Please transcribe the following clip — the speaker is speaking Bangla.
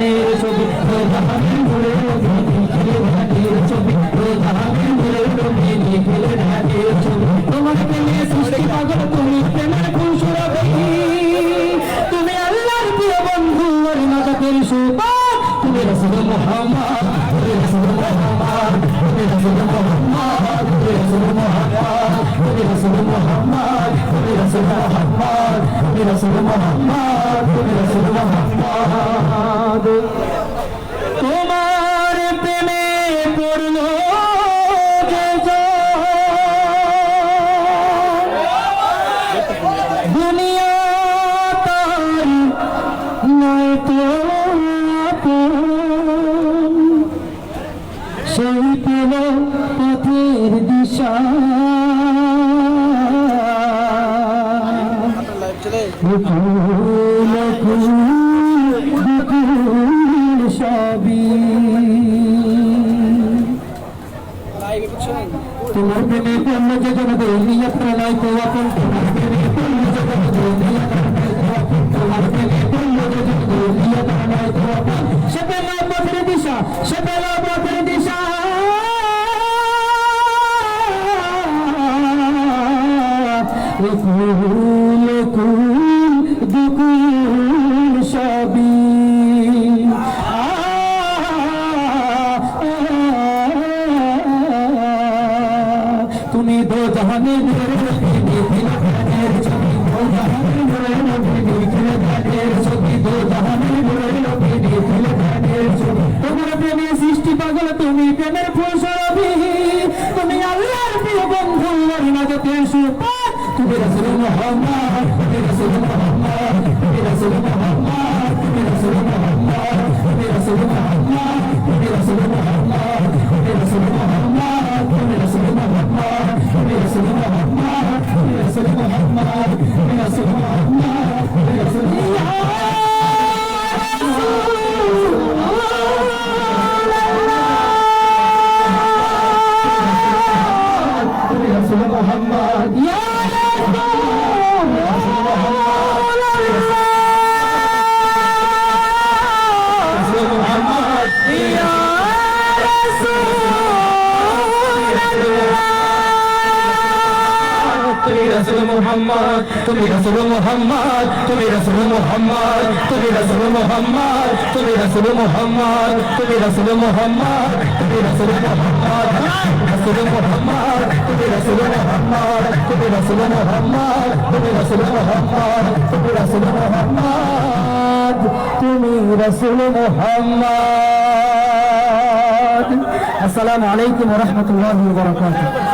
ধানের ছবি ধানের খেলে ধানের ছবি ধানের খেলে ধানের ছবি তোমার প্রেমে সৃষ্টি পাগল, তুমি প্রেমের ফুল সুরভি তুমি আল্লাহর প্রিয় বন্ধু আর নাজাতের সুপার। তুমি রসুল মোহাম্মদ তুমি রসুল মোহাম্মদ। তুমি রসুল মোহাম্মদ তুমি রসুল মোহাম্মদ। তুমি রসুল মোহাম্মদ তুমি রসুল মোহাম্মদ। তুমি রসুল মোহাম্মদ, তুমি রসুল মোহাম্মদ। তোমার প্রেমে পড়ল দুনিয়া তার নয় সেই পেল পথের দিশা। Thank you. পেল পথের দিশা সে পেল পথের দিশা। কুল কুল তুমি দো জাহানে মেরে ধানের ছবি দো জাহানে মেরে ধানের ছবি দো জাহানে মেরে তোমার প্রেমে সৃষ্টি পাগল, তুমি প্রেমের ফুল সরবি তুমি আল্লাহর প্রিয় বন্ধু আর নাজতের সুপার। তুমি রাসূল মোহাম্মদ। তুমি রসুল মোহাম্মদ ইয়া রসুল মোহাম্মদ ইয়া তুমি রসুল মোহাম্মদ তুমি রসুল মোহাম্মদ তুমি রসুল মোহাম্মদ তুমি রসুল মোহাম্মদ তুমি রসুল মোহাম্মদ তুমি রসুল মোহাম্মদ তুমি রসুল মোহাম্মদ রসুল মোহাম্মদ رسول محمد تبي رسول محمد تبي رسول محمد تبي رسول محمد তুমি রসুল মোহাম্মদ আসসালামু আলাইকুম রহমতুল্লাহ বরকাতুহু